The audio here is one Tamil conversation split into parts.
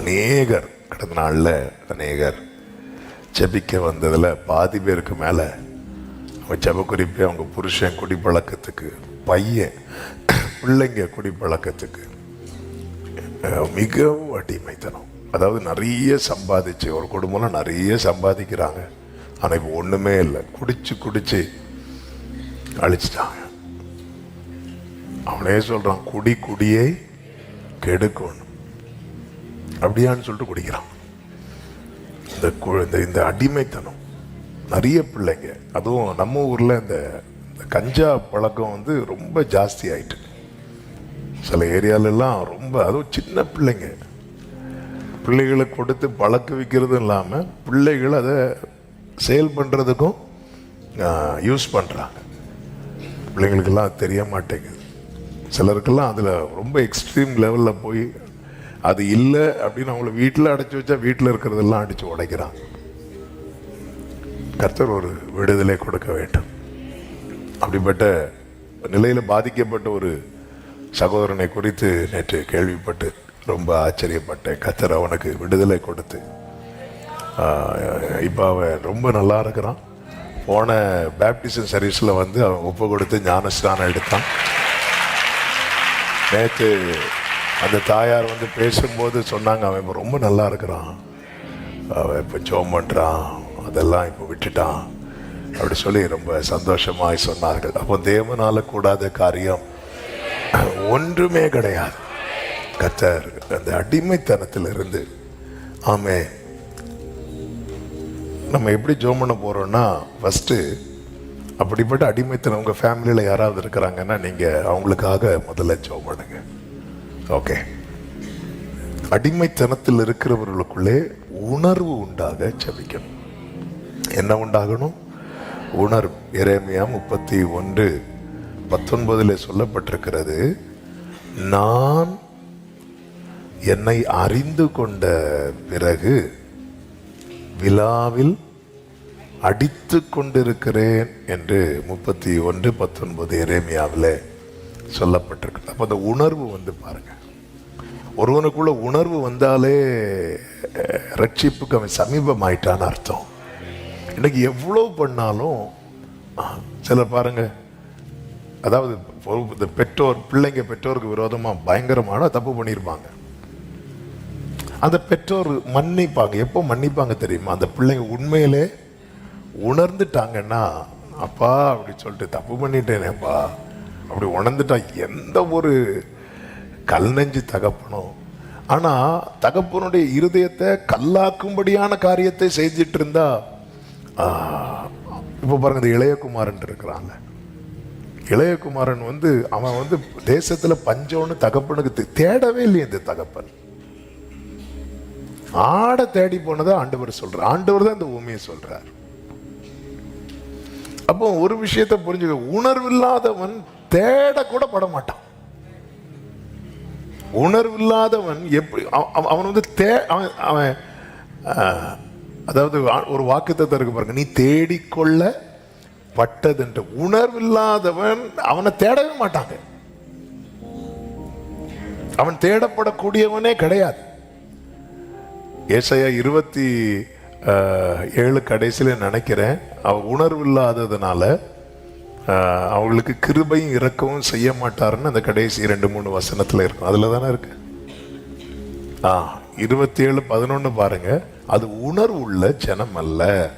அநேகர் கடந்த நாளில் அநேகர் ஜெபிக்க வந்ததில் பாதி பேருக்கு மேலே அவங்க ஜெப குறிப்பு அவங்க புருஷன் குடிப்பழக்கத்துக்கு பையன் பிள்ளைங்க குடிப்பழக்கத்துக்கு பழக்கத்துக்கு மிகவும் அடிமைத்தனம். அதாவது நிறைய சம்பாதிச்சு ஒரு குடும்பம்லாம் நிறைய சம்பாதிக்கிறாங்க. ஆனால் இப்போ ஒன்றுமே இல்லை. குடிச்சு குடிச்சு அழிச்சிட்டாங்க. அவனே சொல்கிறான் குடி குடியை கெடுக்கணும் அப்படியான்னு சொல்லிட்டு குடிக்கிறான். இந்த கு- இந்த இந்த அடிமைத்தனம். நிறைய பிள்ளைங்க அதுவும் நம்ம ஊரில் இந்த கஞ்சா பழக்கம் வந்து ரொம்ப ஜாஸ்தி ஆயிட்டு. சில ஏரியாலெல்லாம் ரொம்ப அதுவும் சின்ன பிள்ளைங்க. பிள்ளைகளை கொடுத்து பழக்க வைக்கிறதும் இல்லாமல் பிள்ளைகள் அதை சேல் பண்ணுறதுக்கும் யூஸ் பண்ணுறாங்க பிள்ளைங்களுக்கெல்லாம் தெரிய மாட்டேங்குது. சிலருக்கெல்லாம் அதில் ரொம்ப எக்ஸ்ட்ரீம் லெவலில் போய் அது இல்லை அப்படின்னு அவங்கள வீட்டில் அடைச்சி வச்சா வீட்டில் இருக்கிறதெல்லாம் அடித்து உடைக்கிறான் கர்த்தர் ஒரு விடுதலை கொடுக்க வேண்டும். அப்படிப்பட்ட நிலையில் பாதிக்கப்பட்ட ஒரு சகோதரனை குறித்து நேற்று கேள்விப்பட்டு ரொம்ப ஆச்சரியப்பட்டேன். கர்த்தர் அவனுக்கு விடுதலை கொடுத்து இப்போ அவன் ரொம்ப நல்லா இருக்கிறான். போன பேப்டிசம் சர்வீஸில் வந்து அவன் ஒப்பு கொடுத்து ஞானஸ்தானம் எடுத்தான். நேற்று அந்த தாயார் வந்து பேசும்போது சொன்னாங்க அவன் இப்போ ரொம்ப நல்லா இருக்கிறான். அவன் இப்போ ஜோம் பண்ணுறான் அதெல்லாம் இப்போ விட்டுட்டான். அப்படி சொல்லி ரொம்ப சந்தோஷமாய் சொன்னார்கள். அப்போ தேவனால் கூடாத காரியம் ஒன்றுமே கிடையாது. கத்தர் அந்த அடிமைத்தனத்திலிருந்து ஆமே நம்ம எப்படி ஜோம் பண்ண போகிறோன்னா ஃபஸ்ட்டு அப்படிப்பட்ட அடிமைத்தனம் உங்கள் ஃபேமிலியில் யாராவது இருக்கிறாங்கன்னா நீங்கள் அவங்களுக்காக முதல்ல ஜோம் பண்ணுங்கள் ஓகே அடிமைத்தனத்தில் இருக்கிறவர்களுக்குள்ளே உணர்வு உண்டாக ஜபிக்கணும். என்ன உண்டாகணும்? உணர்வு. இறைமையா முப்பத்தி ஒன்று பத்தொன்பதில் சொல்லப்பட்டிருக்கிறது நான் என்னை அறிந்து கொண்ட பிறகு விழாவில் அடித்து கொண்டிருக்கிறேன் என்று முப்பத்தி ஒன்று பத்தொன்பது இறைமையாவில் சொல்லப்பட்டிருக்கு அப்போ அந்த உணர்வு வந்து பாருங்கள் ஒருவனுக்குள்ள உணர்வு வந்தாலே ரட்சிப்புக்கு அவன் சமீபமாயிட்டான்னு அர்த்தம். இன்னைக்கு எவ்வளோ பண்ணாலும் சிலர் பாருங்க. அதாவது இந்த பெற்றோர் பிள்ளைங்க பெற்றோருக்கு விரோதமாக பயங்கரமான தப்பு பண்ணியிருப்பாங்க அந்த பெற்றோர் மன்னிப்பாங்க. எப்போ மன்னிப்பாங்க தெரியுமா? அந்த பிள்ளைங்க உண்மையிலே உணர்ந்துட்டாங்கன்னா அப்பா அப்படி சொல்லிட்டு தப்பு பண்ணிட்டேனேப்பா. அப்படி உணர்ந்துட்டா எந்த ஒரு கல் நெஞ்சு தகப்பனும் ஆனா தகப்பனுடைய இருதயத்தை கல்லாக்கும்படியான காரியத்தை செஞ்சிட்டு இருந்தா இப்போ பாருங்க இந்த இளையகுமாரன் இருக்கிறாங்க இளையகுமாரன் வந்து அவன் வந்து தேசத்துல பஞ்சம்னு தகப்பனுக்கு தேடவே இல்லையே இந்த தகப்பன். ஆட தேடி போனதை ஆண்டவர் சொல்றார். ஆண்டவர் தான் இந்த உண்மையை சொல்றார். அப்போ ஒரு விஷயத்தை புரிஞ்சுக்க உணர்வு தேடக்கூட பட மாட்டான் உணர்வு இல்லாதவன் எப்படி அவ- அவன் வந்து தே அவன் அவன் அதாவது ஒரு வாக்குத்தத்தை இருக்கு பாருங்க. நீ தேடிக்கொள்ள பட்டதுன்ற உணர்வு இல்லாதவன் அவனை தேடவே மாட்டாங்க அவன் தேடப்படக்கூடியவனே கிடையாது. ஏசையா இருபத்தி ஏழு கடைசியில் நினைக்கிறேன். அவ உணர்வு இல்லாததுனால அவங்களுக்கு கிருபையும் இறக்கவும் செய்ய மாட்டாருன்னு அந்த கடைசி ரெண்டு மூணு வசனத்தில் இருக்கும். அதில் தானே இருக்கு? ஆ இருபத்தி ஏழு பதினொன்று பாருங்க. அது உணர்வு உள்ள ஜனம் அல்ல.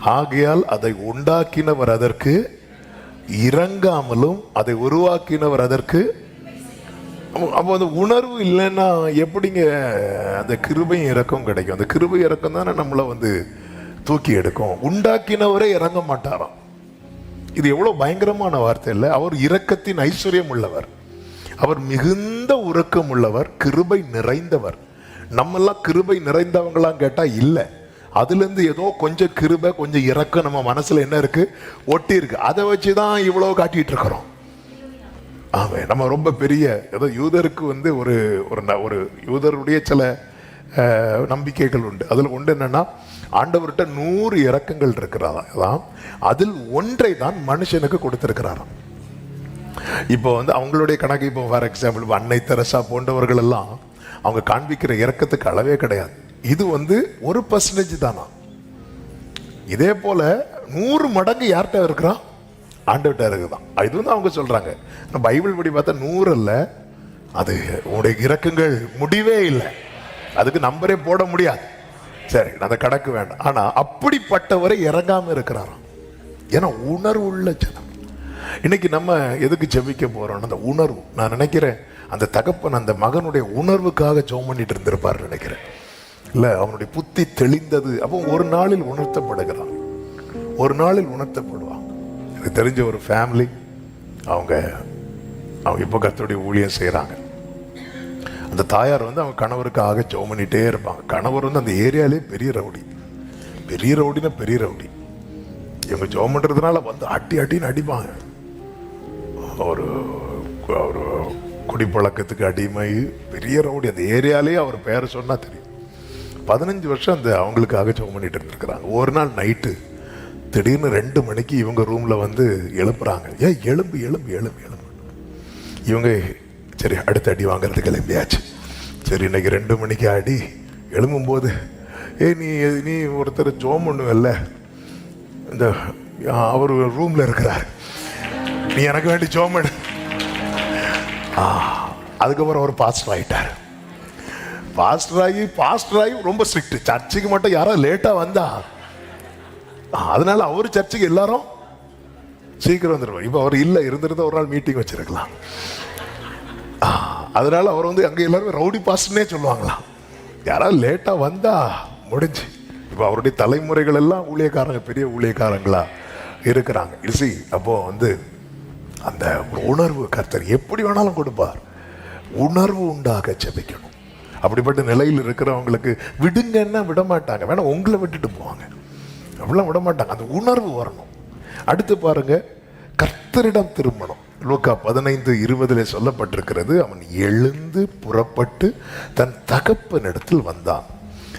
ஆகையால் அதை உண்டாக்கினவர் அதற்கு இறங்காமலும் அதை உருவாக்கினவர் அதற்கு அப்போ அந்த உணர்வு இல்லைன்னா எப்படிங்க அந்த கிருபையும் இறக்கம் கிடைக்கும்? அந்த கிருபை இறக்கம் தானே நம்மளை வந்து தூக்கி எடுக்கும். உண்டாக்கினவரே இறங்க மாட்டாராம். இது எவ்வளோ பயங்கரமான வார்த்தை இல்லை. அவர் இரக்கத்தின் ஐஸ்வர்யம் உள்ளவர். அவர் மிகுந்த உறக்கம் உள்ளவர் கிருபை நிறைந்தவர். நம்மெல்லாம் கிருபை நிறைந்தவங்களாம் கேட்டால் இல்லை. அதுலேருந்து ஏதோ கொஞ்சம் கிருபை கொஞ்சம் இறக்கம் நம்ம மனசில் என்ன இருக்குது ஒட்டி இருக்கு. அதை வச்சு தான் இவ்வளோ காட்டிகிட்டு இருக்கிறோம். ஆமாம் நம்ம ரொம்ப பெரிய ஏதோ யூதருக்கு வந்து ஒரு ஒரு ந- ஒரு யூதருடைய சில நம்பிக்கைகள் உண்டு. அதில் ஒன்று என்னென்னா ஆண்டவர்கிட்ட நூறு இறக்கங்கள் இருக்கிறாராம் அதில் ஒன்றை தான் மனுஷனுக்கு கொடுத்துருக்கிறாராம். இப்போ வந்து அவங்களுடைய கணக்கு இப்போ ஃபார் எக்ஸாம்பிள் அன்னை தெரசா போன்றவர்கள் எல்லாம் அவங்க காண்பிக்கிற இறக்கத்துக்கு அளவே கிடையாது. இது வந்து ஒரு பர்சன்டேஜ் தானா? இதே போல நூறு மடங்கு யார்கிட்ட இருக்கிறான்? ஆண்டவர்கிட்ட இருக்குதான். இது வந்து அவங்க சொல்றாங்க. பைபிள் படி பார்த்தா நூறு அல்ல. அது உங்களுடைய இறக்கங்கள் முடிவே இல்லை. அதுக்கு நம்பரே போட முடியாது. சரி அந்த கணக்கு வேண்டாம். ஆனால் அப்படிப்பட்டவரை இறங்காமல் இருக்கிறாராம். ஏன்னா உணர்வு உள்ள ஜனம். இன்னைக்கு நம்ம எதுக்கு ஜெபிக்க போறோம் அந்த உணர்வு நான் நினைக்கிறேன் அந்த தகப்பன் அந்த மகனுடைய உணர்வுக்காக ஜோம் பண்ணிட்டு இருந்திருப்பார் நினைக்கிறேன். இல்லை அவனுடைய புத்தி தெளிந்தது. அப்போ ஒரு நாளில் உணர்த்தப்படுகிறான். ஒரு நாளில் உணர்த்தப்படுவான். எனக்கு தெரிஞ்ச ஒரு ஃபேமிலி அவங்க அவங்க இப்போ கத்தோடைய ஊழியம் செய்கிறாங்க அந்த தாயார் வந்து அவங்க கணவருக்காக ஜோம் பண்ணிகிட்டே இருப்பாங்க கணவர் வந்து அந்த ஏரியாலே பெரிய ரவுடி. பெரிய ரவுடினா பெரிய ரவுடி. இவங்க ஜோம் பண்ணுறதுனால வந்து அட்டி அட்டின்னு அடிப்பாங்க. ஒரு ஒரு குடிப்பழக்கத்துக்கு அடிமை பெரிய ரவுடி. அந்த ஏரியாலே அவர் பேரை சொன்னால் தெரியும். பதினஞ்சு வருஷம் அந்த அவங்களுக்காக ஜோம் பண்ணிட்டு இருந்திருக்கிறாங்க. ஒரு நாள் நைட்டு திடீர்னு ரெண்டு மணிக்கு இவங்க ரூமில் வந்து எழுப்புறாங்க. ஏன் எலும்பு எலும்பு எலும்பு எலும்பு இவங்க சரி அடுத்த அடி வாங்குறதுக்கு கிளம்பியாச்சு. சரி இன்னைக்கு ரெண்டு மணிக்கு அடி. எழும்பும்போது ஏய் நீ நீ ஒருத்தர் ஜோம் பண்ணுவல்ல. இந்த அவர் ரூமில் இருக்கிறார். நீ எனக்கு வேண்டி ஜோம் பண்ணு ஆ, அதுக்கப்புறம் அவர் பாஸ்டர் ஆகிட்டார் பாஸ்டர் ஆகி பாஸ்டர் ஆகி ரொம்ப ஸ்ட்ரிக்ட் சர்ச்சுக்கு மட்டும் யாரோ லேட்டாக வந்தா. அதனால அவர் சர்ச்சுக்கு எல்லாரும் சீக்கிரம் வந்துடுவார் இப்போ அவர் இல்லை இருந்திருந்தா ஒரு நாள் மீட்டிங் வச்சிருக்கலாம். அதனால் அவர் வந்து அங்கே எல்லாருமே ரவுடி பாஸ்டர்னே சொல்லுவாங்களாம். யாராவது லேட்டாக வந்தா முடிஞ்சு. இப்போ அவருடைய தலைமுறைகள் எல்லாம் ஊழியக்காரங்க பெரிய ஊழியக்காரங்களா இருக்கிறாங்க. இசி அப்போ வந்து அந்த உணர்வு கர்த்தர் எப்படி வேணாலும் கொடுப்பார். உணர்வு உண்டாக செபிக்கணும் அப்படிப்பட்ட நிலையில் இருக்கிறவங்களுக்கு விடுங்கன்னா விட மாட்டாங்க வேணா உங்களை விட்டுட்டு போவாங்க. அப்படிலாம் விட மாட்டாங்க அந்த உணர்வு வரணும். அடுத்து பாருங்கள் கர்த்தரிடம் திரும்பணும். லூக்கா பதினைந்து இருபதில் சொல்லப்பட்டிருக்கிறது அவன் எழுந்து புறப்பட்டு தன் தகப்பனிடத்தில் வந்தான்.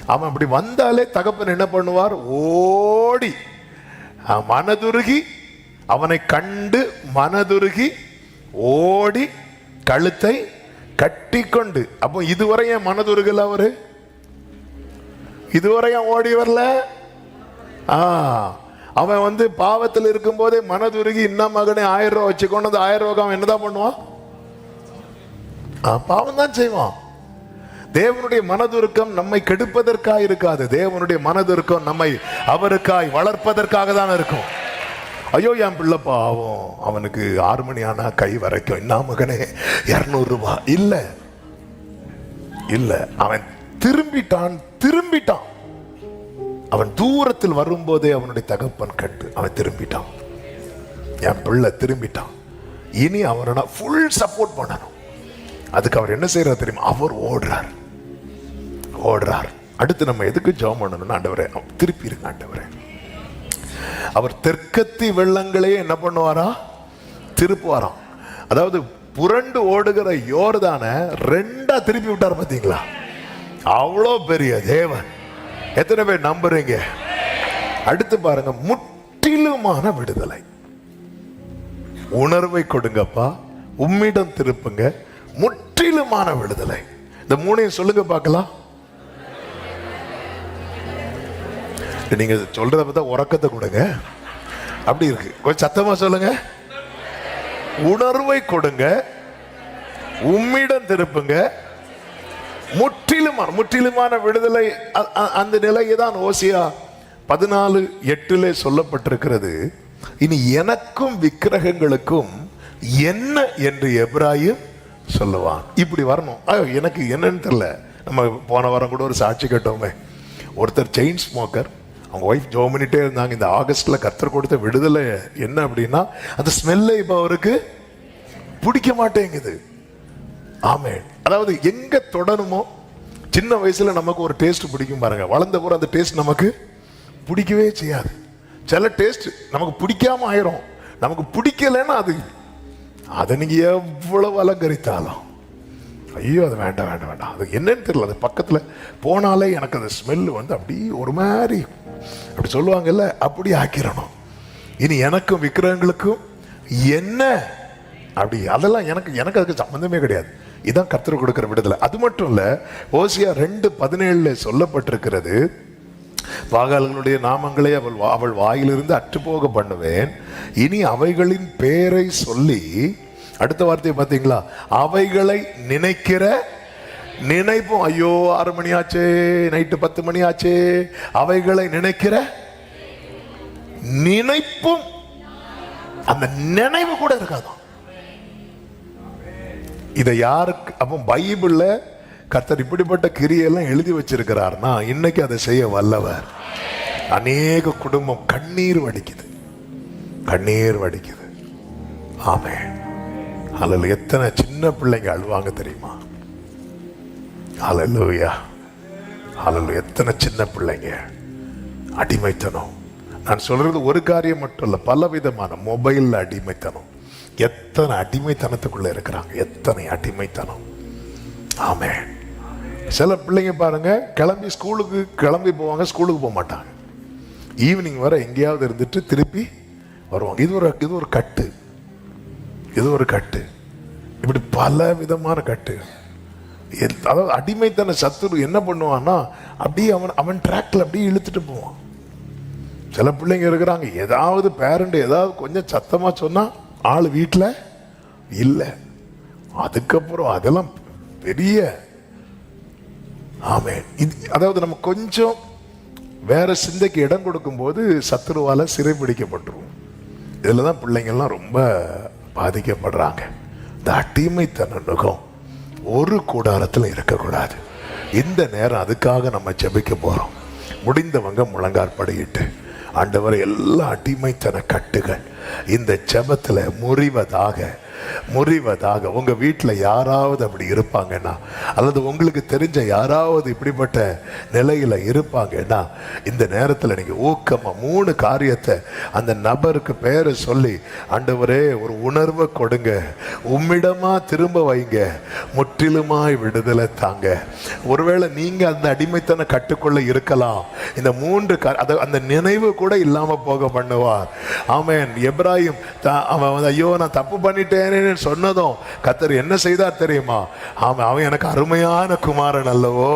அவன் அப்படி வந்தாலே தகப்பன் என்ன பண்ணுவார்? ஓடி மனதுருகி அவனை கண்டு மனதுருகி ஓடி கழுத்தை கட்டிக்கொண்டு அப்போ இதுவரை என் மனதுருகல அவரு? இதுவரை ஓடி வரல? ஆ. அவன் வந்து பாவத்தில் இருக்கும்போதே மனதுருகி இன்னும் மகனே ஆயிரம் ரூபா வச்சுக்கொண்டு வந்து ஆயிரம் ரூபாய்க்கு அவன் என்னதான் பண்ணுவான்? ஆ, பாவம் தான் செய்வான். தேவனுடைய மனதுருக்கம் நம்மை கெடுப்பதற்காக இருக்காது. தேவனுடைய மனதுருக்கம் நம்மை அவருக்காய் வளர்ப்பதற்காக தான் இருக்கும். ஐயோ என் பிள்ளை பாவம். அவனுக்கு ஆறு மணி ஆனா கை வரைக்கும். என்ன மகனே? இரநூறுபா இல்லை இல்ல. இல்ல. அவன் திரும்பிட்டான். திரும்பிட்டான். அவன் தூரத்தில் வரும்போதே அவனுடைய தகப்பன் கட்டு அவன் திரும்பிட்டான். என் பிள்ளை திரும்பிட்டான். இனி அவனை ஃபுல் சப்போர்ட் பண்ணணும். அதுக்கு அவர் என்ன செய்யறார் தெரியுமா? அவர் ஓடுறார். ஓடுறார். அடுத்து நம்ம எதுக்கு ஜெபம் பண்ணணும்னு ஆண்டவரே திருப்பி இருங்க ஆண்டவரே. அவர் தெற்கத்தி வெள்ளங்களே என்ன பண்ணுவாரா? திருப்புவாராம். அதாவது புரண்டு ஓடுகிற யோர்தான ரெண்டா திருப்பி விட்டார் பார்த்தீங்களா அவ்வளோ பெரிய தேவன். எத்தனை பேர் நம்புறீங்க? அடுத்து பாருங்க முற்றிலுமான விடுதலை. உணர்வை கொடுங்கப்பா உம்மிடம் திருப்புங்க முற்றிலுமான விடுதலை. இந்த மூணையும் சொல்லுங்க பார்க்கலாம். நீங்க சொல்றத பார்த்தா உறக்கத்தை கொடுங்க. அப்படி இருக்கு. கொஞ்சம் சத்தமா சொல்லுங்க. உணர்வை கொடுங்க உம்மிடம் திருப்புங்க முற்றிலுமான முற்றிலுமான விடுதலை அ- அந்த நிலையை தான் ஓசியா பதினாலு எட்டுல சொல்லப்பட்டிருக்கிறது. இனி எனக்கும் விக்கிரகங்களுக்கும் என்ன என்று எப்ராயும் சொல்லுவான். இப்படி வரணும். ஐயோ, எனக்கு என்னன்னு தெரில நம்ம போன வாரம் கூட ஒரு சாட்சி கேட்டோமே. ஒருத்தர் செயின் ஸ்மோக்கர் அவங்க ஒய்ஃப் ஜோ பண்ணிட்டே இருந்தாங்க. இந்த ஆகஸ்டில் கத்தர் கொடுத்த விடுதலை என்ன அப்படின்னா அந்த ஸ்மெல்லை இப்போ அவருக்கு பிடிக்க மாட்டேங்குது. ஆமேன். அதாவது எங்க தொடணுமோ சின்ன வயசுல நமக்கு ஒரு டேஸ்ட் பிடிக்கும் பாருங்க. வளர்ந்த பிறகு அந்த டேஸ்ட் நமக்கு பிடிக்கவே செய்யாது. சில டேஸ்ட் நமக்கு பிடிக்காம ஆயிரும். நமக்கு பிடிக்கலைன்னா அது அதை நீங்க எவ்வளவு அலங்கரித்தாலும். ஐயோ அது வேண்டாம் வேண்டாம் வேண்டாம். அது என்னன்னு தெரியல. அது பக்கத்துல போனாலே எனக்கு அந்த ஸ்மெல் வந்து அப்படி ஒரு மாதிரி அப்படி சொல்லுவாங்கல்ல அப்படி ஆக்கிரணும். இனி எனக்கும் விக்கிரகங்களுக்கும் என்ன? அப்படி அதெல்லாம் எனக்கு எனக்கு அதுக்கு சம்மந்தமே கிடையாது. இதான் கர்த்தர் கொடுக்குற விடுதலை. அது மட்டும் இல்லை ஓசியா ரெண்டு பதினேழுல சொல்லப்பட்டிருக்கிறது பாகால்களுடைய நாமங்களை அவள் வா- அவள் வாயிலிருந்து அற்றுப்போக பண்ணுவேன். இனி அவைகளின் பெயரை சொல்லி அடுத்த வார்த்தையை பார்த்தீங்களா? அவைகளை நினைக்கிற நினைப்போம். ஐயோ ஆறு மணி ஆச்சே நைட்டு பத்து மணி ஆச்சே அவைகளை நினைக்கிற நினைப்பும் அந்த நினைவு கூட இருக்காதான் இதை யாருக்கு அப்போ பைபிளில் கர்த்தர் இப்படிப்பட்ட கிரியெல்லாம் எழுதி வச்சிருக்கிறார்னா இன்னைக்கு அதை செய்ய வல்லவர். அநேக குடும்பம் கண்ணீர் வடிக்குது. கண்ணீர் வடிக்குது. ஆமே அதில் எத்தனை சின்ன பிள்ளைங்க அழுவாங்க தெரியுமா? அலலூயா அலலு எத்தனை சின்ன பிள்ளைங்க. அடிமைத்தனம். நான் சொல்றது ஒரு காரியம் மட்டும் இல்லை பல விதமான மொபைல் அடிமைத்தனம். எத்தனை அடிமைத்தனத்துக்குள்ள இருக்கிறாங்க? எத்தனை அடிமைத்தனம்? ஆமே சில பிள்ளைங்க பாருங்க கிளம்பி ஸ்கூலுக்கு கிளம்பி போவாங்க ஸ்கூலுக்கு போக மாட்டாங்க. ஈவினிங் வர எங்கேயாவது இருந்துட்டு திருப்பி வருவாங்க. இது ஒரு இது ஒரு கட்டு. இது ஒரு கட்டு. இப்படி பல விதமான கட்டு அதாவது அடிமைத்தன சத்துரு என்ன பண்ணுவான்னா அப்படியே அவன் அவன் ட்ராக்ல அப்படியே இழுத்துட்டு போவான். சில பிள்ளைங்க இருக்கிறாங்க. ஏதாவது பேரண்ட் ஏதாவது கொஞ்சம் சத்தமாக சொன்னால் ஆள் வீட்டில் இல்லை. அதுக்கப்புறம் அதெல்லாம் பெரிய ஆமே. இது அதாவது நம்ம கொஞ்சம் வேற சிந்தைக்கு இடம் கொடுக்கும்போது சத்துருவால் சிறைபிடிக்கப்பட்டுருவோம் இதில் தான் பிள்ளைங்கள்லாம் ரொம்ப பாதிக்கப்படுறாங்க. இந்த அடிமைத்தன நுகம் ஒரு கூடாரத்தில் இருக்கக்கூடாது. இந்த நேரம் அதுக்காக நம்ம ஜெபிக்க போகிறோம் முடிந்தவங்க முழங்கால் படையிட்டு ஆண்டவர் எல்லா அடிமைத்தன கட்டுகள் இந்த ஜெபத்தில் முறிவதாக முறிவதாக. உங்க வீட்டில் யாராவது அப்படி இருப்பாங்கன்னா அல்லது உங்களுக்கு தெரிஞ்ச யாராவது இப்படிப்பட்ட நிலையில இருப்பாங்கன்னா இந்த நேரத்தில் நீங்க ஊக்கமா மூணு காரியத்தை அந்த நபருக்கு பேரை சொல்லி ஆண்டவரே ஒரு உணர்வை கொடுங்க. உம்மிடமா திரும்ப வைங்க. முற்றிலுமாய் விடுதலை தாங்க. ஒருவேளை நீங்க அந்த அடிமைத்தன கட்டுக்குள்ள இருக்கலாம். இந்த மூன்று கா- அந்த நினைவு கூட இல்லாம போக பண்ணுவார். ஆமேன். எப்ராஹிம் அவன் வந்து, ஐயோ நான் தப்பு பண்ணிட்டேன். பண்ணிட்டேனேன்னு சொன்னதும் கத்தர் என்ன செய்தார் தெரியுமா? ஆமாம் அவன் எனக்கு அருமையான குமாரன் அல்லவோ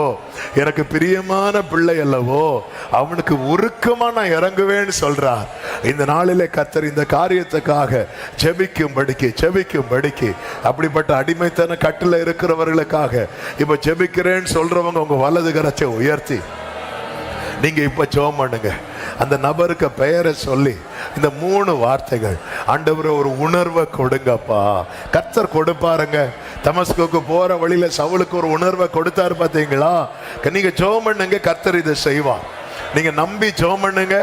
எனக்கு பிரியமான பிள்ளை அல்லவோ அவனுக்கு உருக்கமா நான் இறங்குவேன்னு சொல்றார். இந்த நாளிலே கத்தர் இந்த காரியத்துக்காக ஜெபிக்கும்படிக்கு ஜெபிக்கும்படிக்கு அப்படிப்பட்ட அடிமைத்தன கட்டில் இருக்கிறவர்களுக்காக இப்ப ஜெபிக்கிறேன்னு சொல்றவங்க உங்க வலது கரச்சை உயர்த்தி. நீங்க இப்ப ஜோம் பண்ணுங்க அந்த நபருக்கு பெயரை சொல்லி இந்த மூணு வார்த்தைகள். ஆண்டவரே ஒரு உணர்வை கொடுங்கப்பா. கத்தர் கொடுப்பாருங்க. தமஸ்குக்கு போற வழியில சவுளுக்கு ஒரு உணர்வை கொடுத்தாரு பார்த்தீங்களா நீங்க ஜோம் பண்ணுங்க கத்தர் இதை செய்வார் நீங்க நம்பி ஜோம் பண்ணுங்க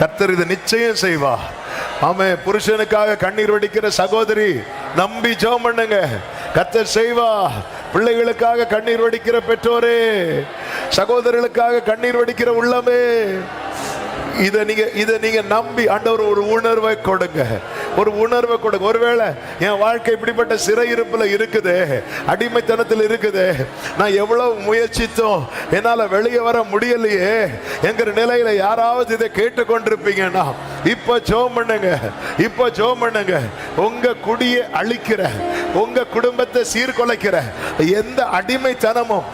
கத்தர் இதை நிச்சயம் செய்வா. ஆமே புருஷனுக்காக கண்ணீர் வடிக்கிற சகோதரி நம்பி ஜோம் பண்ணுங்க கத்தர் செய்வா. பிள்ளைகளுக்காக கண்ணீர் வடிக்கிற பெற்றோரே சகோதரர்களுக்காக கண்ணீர் வடிக்கிற உள்ளமே. இதை நீங்க இதை நீங்க நம்பி ஆண்டவர் ஒரு உணர்வை கொடுங்க. ஒரு உணர்வை கொடுங்க. ஒருவேளை என் வாழ்க்கை இப்படிப்பட்ட சிறையிருப்புல இருக்குது அடிமைத்தனத்தில் இருக்குது நான் எவ்வளவு முயற்சித்தோம் என்னால வெளியே வர முடியலையே என்கிற நிலையில யாராவது இதை கேட்டுக்கொண்டிருப்பீங்கன்னா இப்ப ஜோம் பண்ணுங்க இப்ப ஜோம் பண்ணுங்க. உங்க குடியை அழிக்கிற உங்க குடும்பத்தை சீர்குலைக்கிற எந்த அடிமைத்தனமும்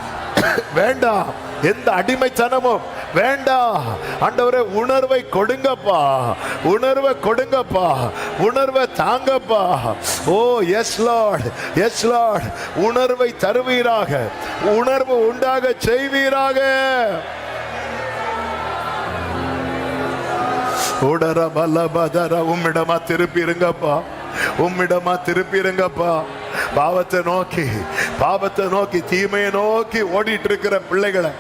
வேண்டாம். எந்த அடிமைத்தனமும் வேண்டாம் ஆண்டவரே உணர்வை கொடுங்கப்பா. உணர்வை கொடுங்கப்பா. உணர்வை தாங்கப்பா. ஓ எஸ் லார்ட் எஸ் லார்ட் உணர்வை தருவீராக. உணர்வு உண்டாக செய்வீராக. உடர பலபதர உம்மிடமா திருப்பி இருங்கப்பா உம்மிடமா திருப்பி இருங்கப்பா பாவத்தை நோக்கி பாவத்தை நோக்கி தீமையை நோக்கி ஓடிட்டு இருக்கிற பிள்ளைகளை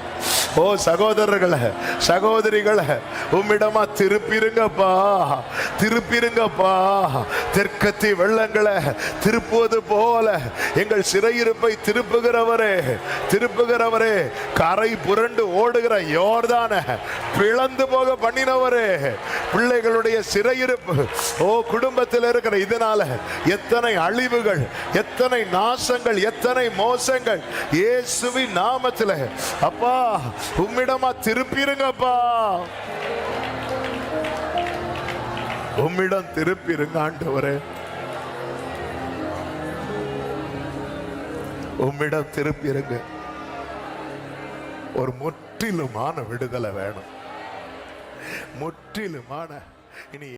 ஓ சகோதரர்களை சகோதரிகளை உம்மிடமா திருப்பிருங்கப்பா திருப்பிருங்கப்பா. தெற்கத்தி வெள்ளங்களை திருப்புவது போல எங்கள் சிறையிருப்பை திருப்புகிறவரே திருப்புகிறவரே. கரை புரண்டு ஓடுகிற யோர்தான பிளந்து போக பண்ணினவரே. பிள்ளைகளுடைய சிறையிருப்பு ஓ குடும்பத்தில் இருக்கிற இதனால எத்தனை அழிவுகள் எத்தனை நாசங்கள் எத்தனை மோசங்கள். இயேசுவின் நாமத்தில் அப்பா உம்மிடமா திருப்பிருங்கப்பா. உம்மிடம் திருப்பிருங்க ஆண்டவரே. உம்மிடம் திருப்பிருங்க. ஒரு முற்றிலுமான விடுதலை வேணும். முற்றிலுமான இனி